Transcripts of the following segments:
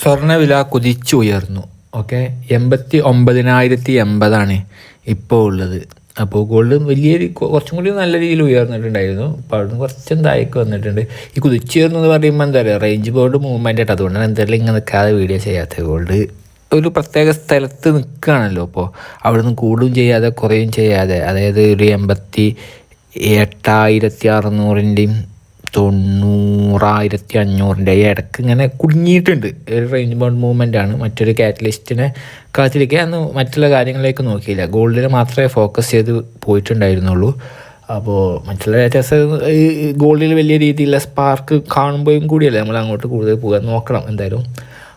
സ്വർണവില കുതിച്ചുയർന്നു. ഓക്കെ? എൺപത്തി ഒമ്പതിനായിരത്തി എൺപതാണ് ഇപ്പോൾ ഉള്ളത്. അപ്പോൾ ഗോൾഡ് വലിയ കുറച്ചും കൂടി നല്ല രീതിയിൽ ഉയർന്നിട്ടുണ്ടായിരുന്നു. അപ്പോൾ അവിടുന്ന് കുറച്ചും താഴേക്ക് വന്നിട്ടുണ്ട്. ഈ കുതിച്ചുയർന്നു എന്ന് പറയുമ്പോൾ എന്താ പറയുക റേഞ്ച് ബോർഡ് മൂവ്മെന്റ് ആയിട്ട് അതുകൊണ്ടാണ് എന്തായാലും ഇങ്ങനെ നിൽക്കാതെ വീഡിയോ ചെയ്യാത്തത്. ഗോൾഡ് ഒരു പ്രത്യേക സ്ഥലത്ത് നിൽക്കുകയാണല്ലോ അപ്പോൾ അവിടുന്ന് കൂടും ചെയ്യാതെ കുറയും ചെയ്യാതെ. അതായത് ഒരു എൺപത്തി എട്ടായിരത്തി അറുന്നൂറിന്റെയും തൊണ്ണൂറായിരത്തി അഞ്ഞൂറിന്റെ ഇടയ്ക്ക് ഇങ്ങനെ കുടുങ്ങിയിട്ടുണ്ട്. ഒരു റേഞ്ച് ബൗണ്ട് മൂവ്മെന്റ് ആണ്. മറ്റൊരു കാറ്റലിസ്റ്റിനെ കാത്തിരിക്കുക. അന്ന് മറ്റുള്ള കാര്യങ്ങളിലേക്ക് നോക്കിയില്ല. ഗോൾഡിൽ മാത്രമേ ഫോക്കസ് ചെയ്ത് പോയിട്ടുണ്ടായിരുന്നുള്ളൂ. അപ്പോൾ മറ്റുള്ള ഈ ഗോൾഡിൽ വലിയ രീതിയിലുള്ള സ്പാർക്ക് കാണുമ്പോഴും കൂടിയല്ലേ നമ്മൾ അങ്ങോട്ട് കൂടുതൽ പോകാൻ നോക്കണം എന്തായാലും.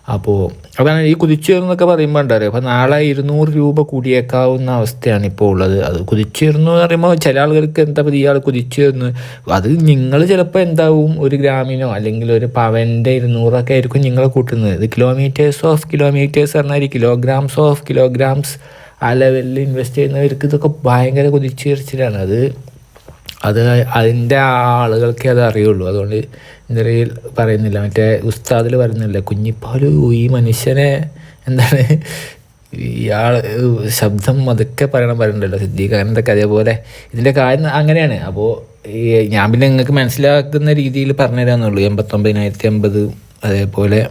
അപ്പോൾ അതാണ് ഈ കുതിച്ചുയർന്നൊക്കെ പറയുമ്പോൾ ഉണ്ടാവും അപ്പോൾ നാളെ ഇരുന്നൂറ് രൂപ കൂടിയേക്കാവുന്ന അവസ്ഥയാണ് ഇപ്പോൾ ഉള്ളത്. അത് കുതിച്ചുയർന്നു എന്ന് പറയുമ്പോൾ ചില ആളുകൾക്ക് എന്താ പറയുക ഇയാൾ കുതിച്ചുയർന്നു അത് നിങ്ങൾ ചിലപ്പോൾ എന്താവും ഒരു ഗ്രാമിനോ അല്ലെങ്കിൽ ഒരു പവന്റെ ഇരുന്നൂറൊക്കെ ആയിരിക്കും നിങ്ങൾ കൂട്ടുന്നത്. ഇത് കിലോമീറ്റേഴ്സ് ഓഫ് കിലോമീറ്റേഴ്സ് പറഞ്ഞാൽ കിലോഗ്രാംസ് ഓഫ് കിലോഗ്രാംസ് ആ ലെവലിൽ ഇൻവെസ്റ്റ് ചെയ്യുന്നവർക്ക് ഇതൊക്കെ ഭയങ്കര കുതിച്ചുയർച്ചിലാണ്. അത് അത് അതിന്റെ ആളുകൾക്കേ അത് അറിയുള്ളൂ. അതുകൊണ്ട് ഇന്ത്യയിൽ പറയുന്നില്ല. മറ്റേ ഉസ്താദിൽ പറയുന്നില്ല. കുഞ്ഞിപ്പാലു ഈ മനുഷ്യനെ എന്താണ് ഇയാൾ ശബ്ദം അതൊക്കെ പറയണം പറയണ്ടല്ലോ. പറയുന്നുണ്ടല്ലോ അങ്ങനത്തെ അതേപോലെ ഇതിന്റെ കാര്യം അങ്ങനെയാണ്. അപ്പോൾ ഞാൻ പിന്നെ നിങ്ങൾക്ക് മനസ്സിലാക്കുന്ന രീതിയിൽ പറഞ്ഞുതരാമെന്നുള്ളൂ എൺപത്തൊമ്പതിനായിരത്തി അമ്പത് അതേപോലെ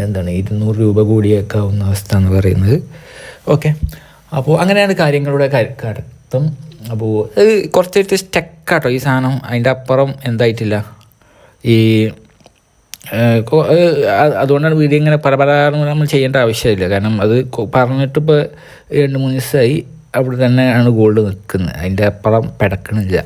എന്താണ് ഇരുന്നൂറ് രൂപ കൂടിയേക്കാവുന്ന അവസ്ഥ എന്ന് പറയുന്നത്. ഓക്കെ. അപ്പോൾ അങ്ങനെയാണ് കാര്യങ്ങളുടെ കടത്തം അപ്പോൾ അത് കുറച്ചായിട്ട് സ്റ്റക്കാട്ടോ ഈ സാധനം. അതിന്റെ അപ്പുറം എന്തായിട്ടില്ല. ഈ അതുകൊണ്ടാണ് വീഡിയോ ഇങ്ങനെ പല പല നമ്മൾ ചെയ്യേണ്ട ആവശ്യമില്ല. കാരണം അത് പറഞ്ഞിട്ട് ഇപ്പോൾ രണ്ട് മൂന്ന് ദിവസമായി അവിടെ തന്നെയാണ് ഗോൾഡ് നിൽക്കുന്നത്. അതിന്റെ അപ്പുറം പിടക്കണില്ല.